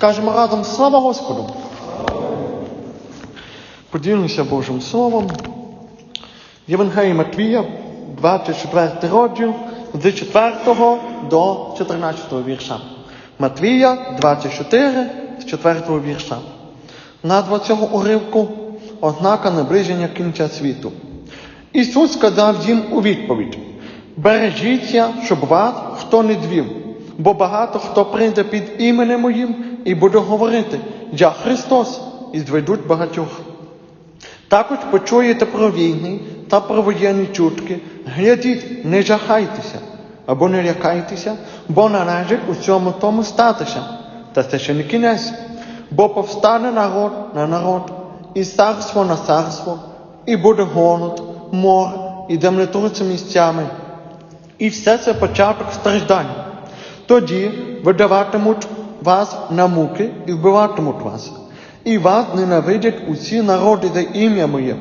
Скажемо разом слава Господу. Поділимося Божим Словом. Євангелія Матвія, 24 розділ, з 4 до 14 вірша. Матвія 24, з 4 вірша. Назва цього уривку ознака наближення кінця світу. Ісус сказав їм у відповідь: Бережіться, щоб вас хто не двів, бо багато хто прийде під іменем моїм і буде говорити: Я Христос, і зведуть багатьох. Також почуєте про війни та про воєнні чутки. Глядіть, не жахайтеся або не лякайтеся, бо належить у цьому тому статися. Та це ще не кінець, бо повстане народ на народ, і царство на царство, і буде голод, море, і землетруси місцями. І все це початок страждань. Тоді видаватимуть вас на муки і вбиватимуть вас, і вас ненавидять усі народи за ім'я моє.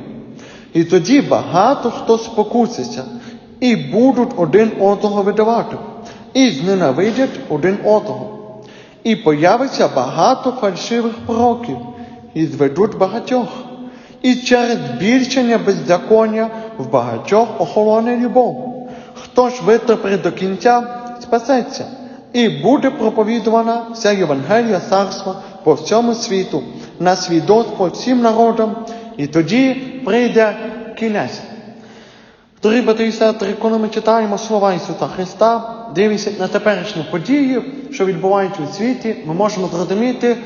І тоді багато хто спокуситься, і будуть один одного видавати, і зненавидять один одного. І появиться багато фальшивих пророків, і зведуть багатьох. І через збільшення беззаконня в багатьох охолоне любов. Хто ж витерпить до кінця, спасеться, і буде проповідувана вся Євангелія царства по всьому світу, на свідоцтво всім народам, і тоді прийде кінець. Дорогі брати і сестри, коли ми читаємо слова Ісуса Христа, дивимося на теперішні події, що відбуваються у світі, ми можемо зрозуміти,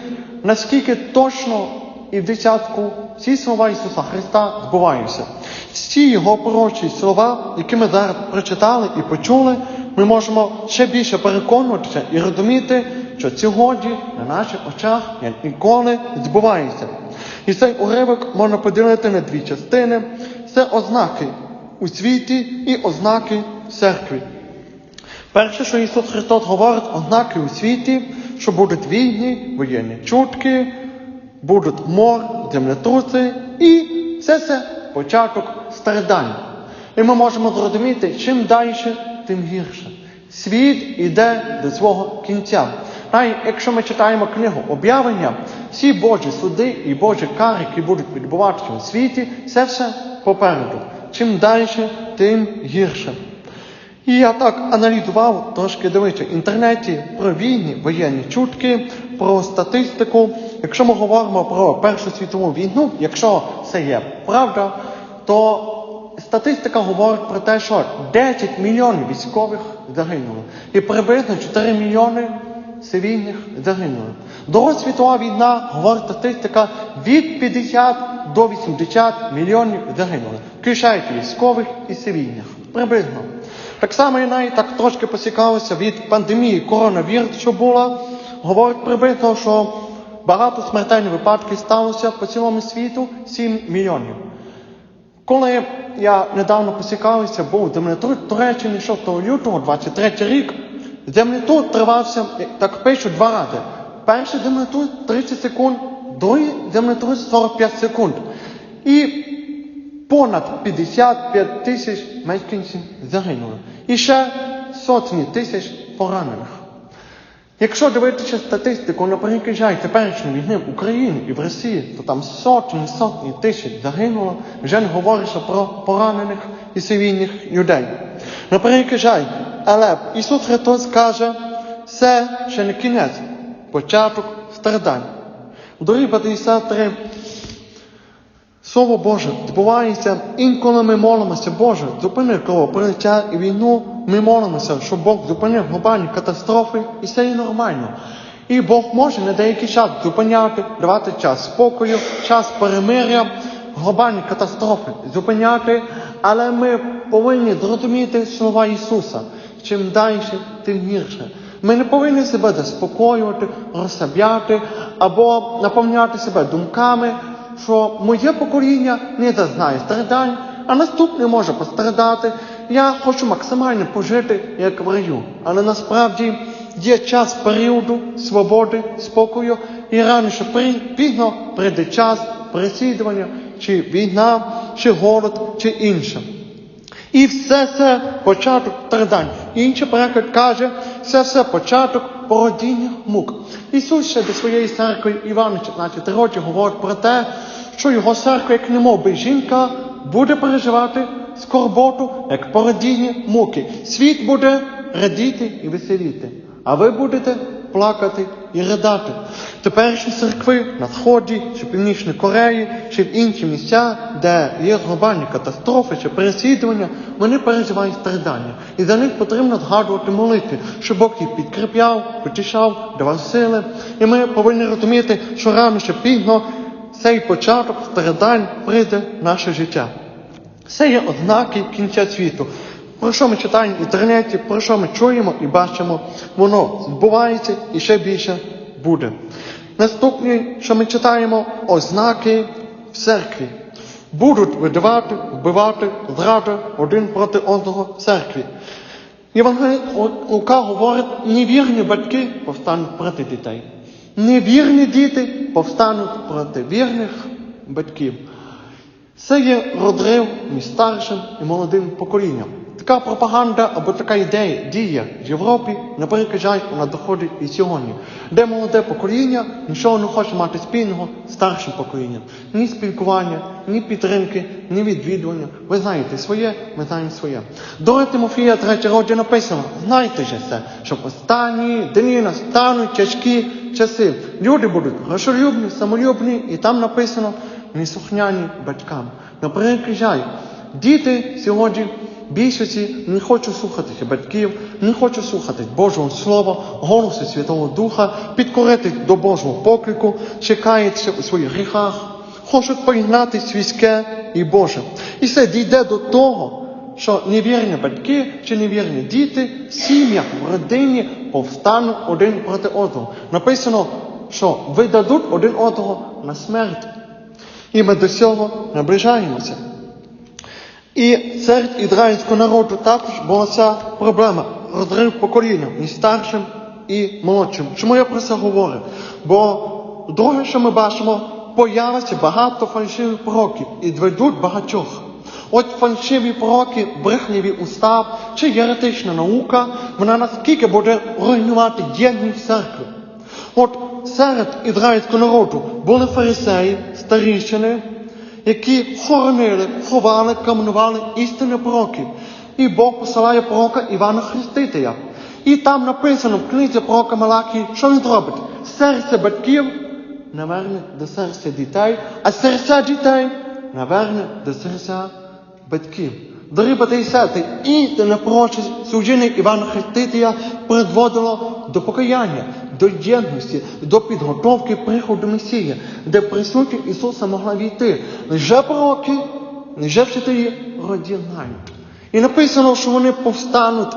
наскільки точно і в десятку ці слова Ісуса Христа збуваються. Всі його пророчі слова, які ми зараз прочитали і почули, ми можемо ще більше переконуватися і розуміти, що сьогодні на наших очах як ніколи збувається. І цей уривок можна поділити на дві частини: це ознаки у світі і ознаки в церкві. Перше, що Ісус Христос говорить, ознаки у світі, що будуть війни, воєнні чутки, будуть мор, землетруси, і це початок страждань. І ми можемо зрозуміти, чим далі, тим гірше. Світ іде до свого кінця. Навіть якщо ми читаємо книгу об'явлення, всі Божі суди і Божі кари, які будуть відбуватися у світі, це все попереду. Чим далі, тим гірше. І я так аналізував, трошки дивився в інтернеті про війни, воєнні чутки, про статистику. Якщо ми говоримо про Першу світову війну, якщо це є правда, то статистика говорить про те, що 10 мільйонів військових загинуло. І приблизно 4 мільйони цивільних загинули. Друга світова війна, говорить статистика, від 50 до 80 мільйонів загинули. Включаючи військових і цивільних. Приблизно. Так само і навіть так трошки посікалося від пандемії коронавірусу, що була, говорить приблизно, що багато смертельних випадків сталося по цілому світу 7 мільйонів. Коли я недавно посікався, був землетрус в Туреччині 6 лютого, 23 рік, землетрус тривався, так пишуть, два рази. Перший землетрус 30 секунд, другий землетрус 45 секунд. І понад 55 тисяч мешканців загинули. І ще сотні тисяч поранених. Якщо дивитися статистику, наприклад, жаль, теперішньої війни в Україні і в Росії, то там сотні сотні тисяч загинуло, вже не говориться про поранених і цивільних людей. Наприклад, жаль, але Ісус Христос каже, це ще не кінець, початок страдань. Дорогі брати і сестри, Слово Боже збувається, інколи ми молимося, Боже, зупини кровопролиття і війну. Ми молимося, щоб Бог зупинив глобальні катастрофи, і це є нормально. І Бог може на деякий час зупиняти, давати час спокою, час перемиря, глобальні катастрофи зупиняти, але ми повинні зрозуміти слова Ісуса. Чим далі, тим гірше. Ми не повинні себе заспокоювати, розсабляти або наповняти себе думками що моє покоління не зазнає страдань, а наступне може пострадати. Я хочу максимально пожити, як в раю. Але насправді є час періоду свободи, спокою, і раніше пізно прийде час переслідування, чи війна, чи голод, чи інше. І все це початок страдань. Інший переклад каже, все це початок породіння мук. Ісус ще до своєї церкви Івана 14 році говорить про те, що його церква, як немов би жінка, буде переживати скорботу, як породіння муки. Світ буде радіти і веселіти, а ви будете плакати і ридати. Теперішні церкви на Сході, чи Північній Кореї, чи в інші місця, де є глобальні катастрофи чи переслідування, вони переживають страждання. І за них потрібно згадувати молитви, щоб Бог їх підкріпляв, потішав, давав сили. І ми повинні розуміти, що рано чи пізно цей початок страждань прийде в наше життя. Це є ознаки кінця світу. Про що ми читаємо в інтернеті, про що ми чуємо і бачимо, воно збувається і ще більше буде. Наступне, що ми читаємо, ознаки в церкві. Будуть видавати, вбивати, зради один проти одного в церкві. Євангелій Лука говорить, невірні батьки повстануть проти дітей. Невірні діти повстануть проти вірних батьків. Це є розрив між старшим і молодим поколінням. Така пропаганда або така ідея діє в Європі, наприклад, жаль, вона доходить і сьогодні, де молоде покоління нічого не хоче мати спільного старшим поколінням. Ні спілкування, ні підтримки, ні відвідування. Ви знаєте своє, ми знаємо своє. До Тимофія 3 роді написано, знайте же це, що в останні дні настануть тяжкі часи. Люди будуть грошолюбні, самолюбні, і там написано неслухняні батькам. Наприклад, жаль, діти сьогодні більшості не хочуть слухатися батьків, не хочуть слухати Божого Слова, голосу Святого Духа, підкорити до Божого поклику, чекаються у своїх гріхах, хочуть поєднати свійське і Боже. І все дійде до того, що невірні батьки чи невірні діти в сім'ях, в родині повстануть один проти одного. Написано, що видадуть один одного на смерть. І ми до цього наближаємося. І серед ізраїльського народу також була ця проблема розрив покоління між старшим і молодшим. Чому я про це говорю? Бо друге, що ми бачимо, появиться багато фальшивих пророків і ведуть багатьох. От фальшиві пророки, брехливі устав чи єретична наука, вона наскільки буде руйнувати єдність церкви. От серед ізраїльського народу були фарисеї, старішини, які хоронили, ховали, каменували істинні пророків. І Бог посилає пророка Івана Хрестителя. І там написано в книзі пророка Малахії, що він зробить? Серце батьків наверне до серця дітей, а серця дітей наверне до серця батьків. Дорогі брати і сестри, істинне пророче служіння Івана Хрестителя призводило до покаяння, до єдності, до підготовки приходу Месія, де присутність Ісуса могла війти. Лише пророки, лише вчителі роді знають. І написано, що вони повстануть,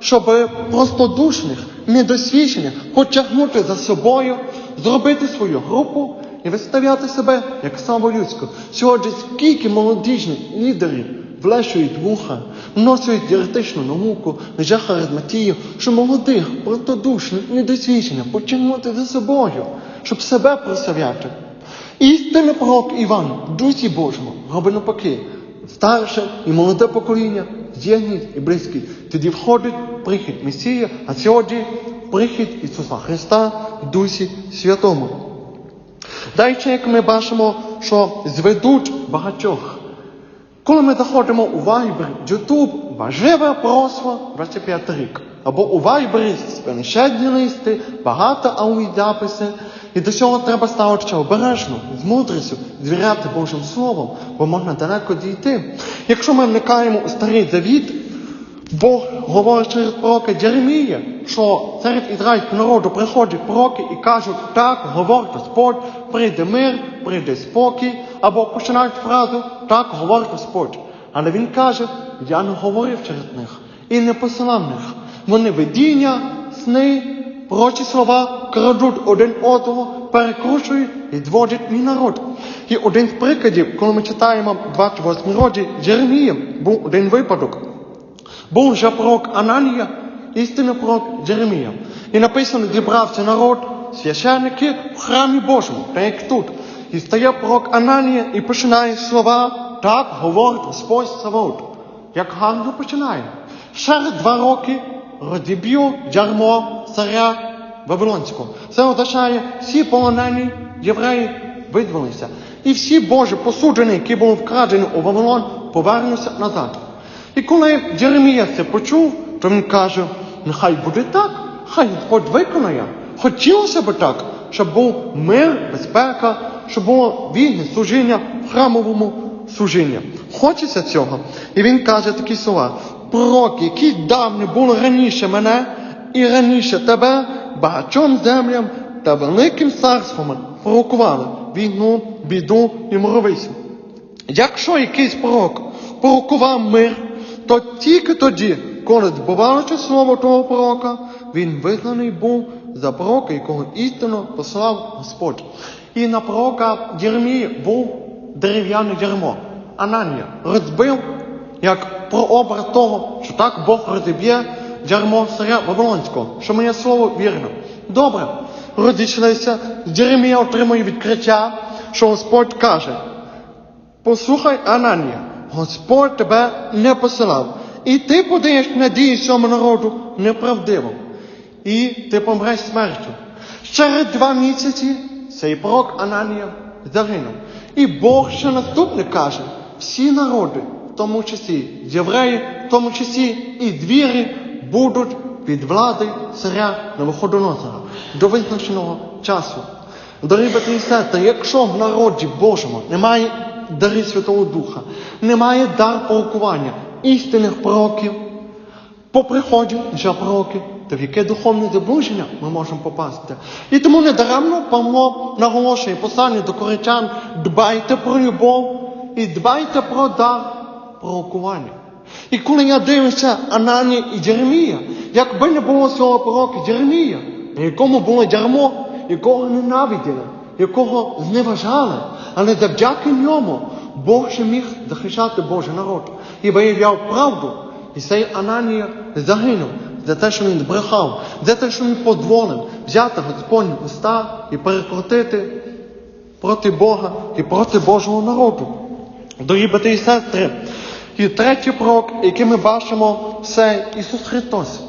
щоб простодушних, недосвідчених потягнути за собою, зробити свою групу і виставляти себе як самолюдську. Сьогодні скільки молодіжних лідерів влещують вуха, носять єретичну науку, лише харизматію, що молодих, простодушних, недосвідчених потягнути за собою, щоб себе прославляти. Істинний пророк Іван, дусі Божому, робить навпаки. Старше і молоде покоління, єдність і близькість. Тоді входить прихід Месія, а сьогодні прихід Ісуса Христа в Дусі Святому. Далі, як ми бачимо, що зведуть багатьох. Коли ми заходимо у Viber, YouTube, важливе просво 25 рік. Або у Viber спеншедні листи, багато аудіописи. І до цього треба ставитися обережно, з мудрістю, звіряти Божим Словом, бо можна далеко дійти. Якщо ми вникаємо у старий завіт, Бог говорить через пророка Джеремія, що серед ізраїльського народу приходять пророки і кажуть, так, говорить Господь, прийде мир, прийде спокій, або починають фразу Так говорить Господь. Але він каже, я не говорив через них і не посилав них. Вони видіння, сни, прочі слова крадуть один одного, перекручують і зводять мій народ. І один з прикладів, коли ми читаємо 28 роді Джеремія, був один випадок. Був вже пророк Ананія, істинний пророк Джеремія. І написано, зібрався народ, священники в храмі Божому, так як тут. І стає пророк Ананія і починає слова, так говорить Господь Савод. Як гарно починає. Через два роки розіб'ю джармо царя Вавилонського. Це означає, всі полонені євреї видвалися. І всі Божі посуджені, які були вкрадені у Вавилон, повернуться назад. І коли Єремія це почув, то він каже, нехай буде так, хай Господь виконає. Хотілося б так, щоб був мир, безпека, щоб було вільне служіння в храмовому служінні. Хочеться цього. І він каже такі слова: пророки, які давні були раніше мене і раніше тебе, багатьом землям та великим царством пророкували війну, біду і моровицю. Якщо якийсь пророк пророкував мир, то тільки тоді, коли збувалося слово того пророка, він визнаний був за пророка, якого істинно послав Господь. І на пророка Єремії був дерев'яне ярмо. Ананія розбив як прообраз того, що так Бог розіб'є ярмо царя Вавилонського, що моє слово вірно. Добре, розійшлися, Єремія отримує відкриття, що Господь каже, Послухай, Ананія, Господь тебе не посилав, і ти подаєш надії цьому народу неправдиво, і ти помреш смертю. Через два місяці пророк Ананія загинув. І Бог ще наступне каже, всі народи, в тому числі євреї, в тому числі і двірі, будуть під влади царя Навуходоносора до визначеного часу. Дорогі брати сестри, якщо в народі Божому немає дари Святого Духа, немає дар пророкування істинних пророків, по приході вже пророки, то в яке духовне заблуження ми можемо попасти. І тому недаремно Павло наголошує послання до коринтян, дбайте про любов і дбайте про дар пророкування. І коли я дивлюся Ананія і Єремія, якби не було цього пророка Єремія, на якому було ярмо, якого ненавиділи, якого зневажали, але завдяки ньому Бог ще міг захищати Божий народ і виявляв правду. І цей Ананія загинув за те, що він збрехав, за те, що він дозволив взяти Господні уста і перекрутити проти Бога і проти Божого народу. Дорогі брати і сестри, і третій пророк, який ми бачимо, це Ісус Христос.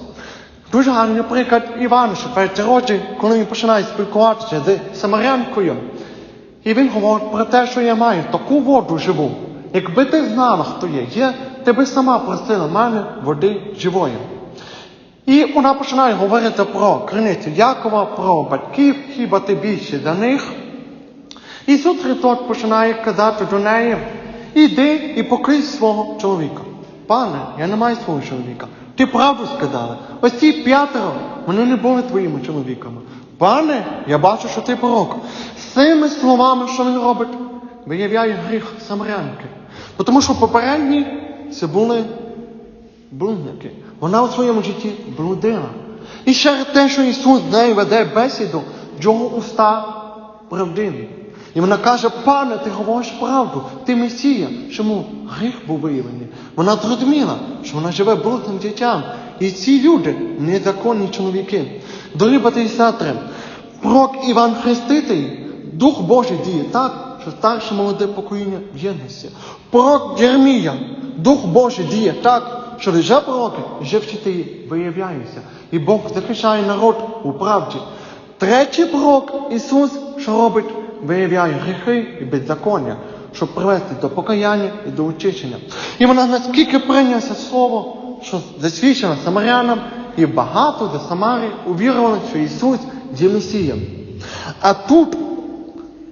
Дуже гарний приклад Івана, що перед роді, коли він починає спілкуватися з Самарянкою. І він говорить про те, що я маю таку воду живу. Якби ти знала, хто є, ти би сама просила мене води живої. І вона починає говорити про криницю Якова, про батьків, хіба ти більше за них. Ісус Христос починає казати до неї, іди і покрий свого чоловіка. Пане, я не маю свого чоловіка. Ти правду сказала. Ось ці п'ятеро, вони не були твоїми чоловіками. Пане, я бачу, що ти пророк. З цими словами, що він робить, виявляє гріх самарянки. Тому що попередні це були блудники. Вона у своєму житті блудила. І ще те, що Ісус з нею веде бесіду, його уста правдиві. І вона каже, пане, ти говориш правду, ти Месія. Чому гріх був виявлений? Вона зрозуміла, що вона живе блудним життям. І ці люди незаконні чоловіки. Дорогі брати пророк Іван Хреститель, Дух Божий діє так, що старше молоде покоління єдності. Пророк Єрмія, Дух Божий діє так, що вже пророки, вже вчителі виявляються. І Бог захищає народ у правді. Третій пророк Ісус, що робить, виявляє гріхи і беззаконня, щоб привести до покаяння і до очищення. І вона наскільки прийнялася слово, що засвідчила самарянам, і багато за Самарії увірували, що Ісус є Месієм. А тут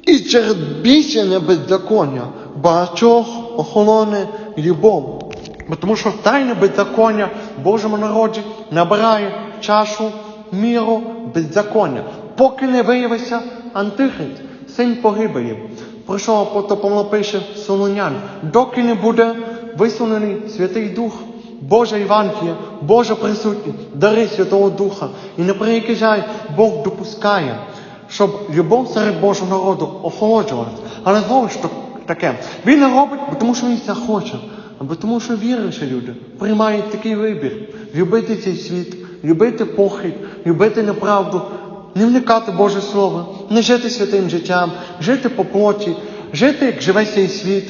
і через більше беззаконня багатьох охолоне любов. Бо Тому що тайне беззаконня в Божому народі набирає чашу міру беззаконня, поки не виявиться антихрист, син погибелі. Про що апостол Павло пише Солонян, доки не буде висунений Святий Дух, Божа Євангелія, Божа присутність, дари Святого Духа. І не приїжджай, Бог допускає, щоб любов серед Божого народу охолоджувалась. Але знову ж таке, він не робить, тому що він це хоче. Або тому, що віруючі люди приймають такий вибір: любити цей світ, любити похід, любити неправду, не вникати Боже Слово, не жити святим життям, жити по плоті, жити, як живе цей світ.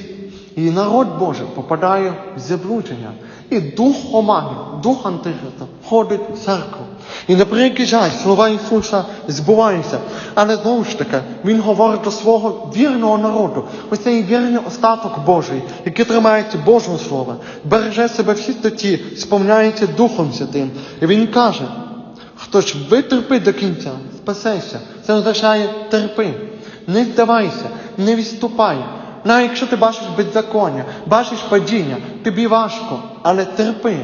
І народ Божий попадає в заблудження. І дух омаги, дух антихриста входить в церкву. І на превеликий жаль, слова Ісуса збуваються. Але знову ж таки, Він говорить до свого вірного народу. Ось цей вірний остаток Божий, який тримається Божого Слова, береже себе в чистоті, сповняється Духом Святим. І Він каже, хто ж витерпить до кінця, спасешся. Це означає терпи. Не здавайся, не відступай. Навіть якщо ти бачиш беззаконня, бачиш падіння, тобі важко, але терпи.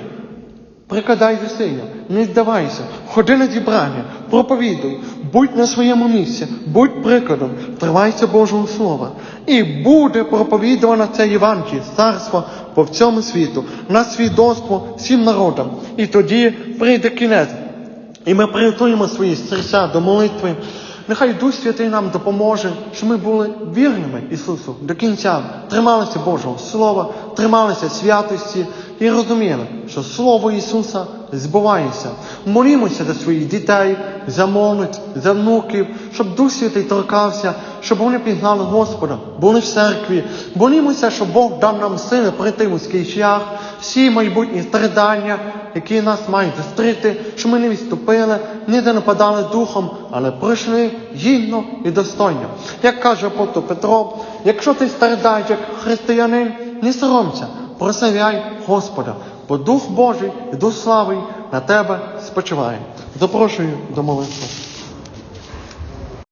Прикладай зусилля, не здавайся, ходи на зібрання, проповідуй, будь на своєму місці, будь прикладом, тривайся Божого Слова. І буде проповідувано це Євангеліє, царство по всьому світу, на свідоцтво всім народам. І тоді прийде кінець. І ми приготуємо свої серця до молитви. Нехай Дух Святий нам допоможе, щоб ми були вірними Ісусу до кінця, трималися Божого Слова, трималися святості і розуміли, що Слово Ісуса збувається. Молімося за своїх дітей, за молодь, за внуків, щоб Дух Святий торкався, щоб вони пізнали Господа, були в церкві. Молімося, щоб Бог дав нам сили пройти вузький шлях, всі майбутні страдання, які нас мають зустріти, щоб ми не відступили, ніде не падали духом, але пройшли гідно і достойно. Як каже апостол Петро, якщо ти страдаєш як християнин, не соромся, прославляй Господа, бо Дух Божий і Дух славий на тебе спочиває. Запрошую до молитви.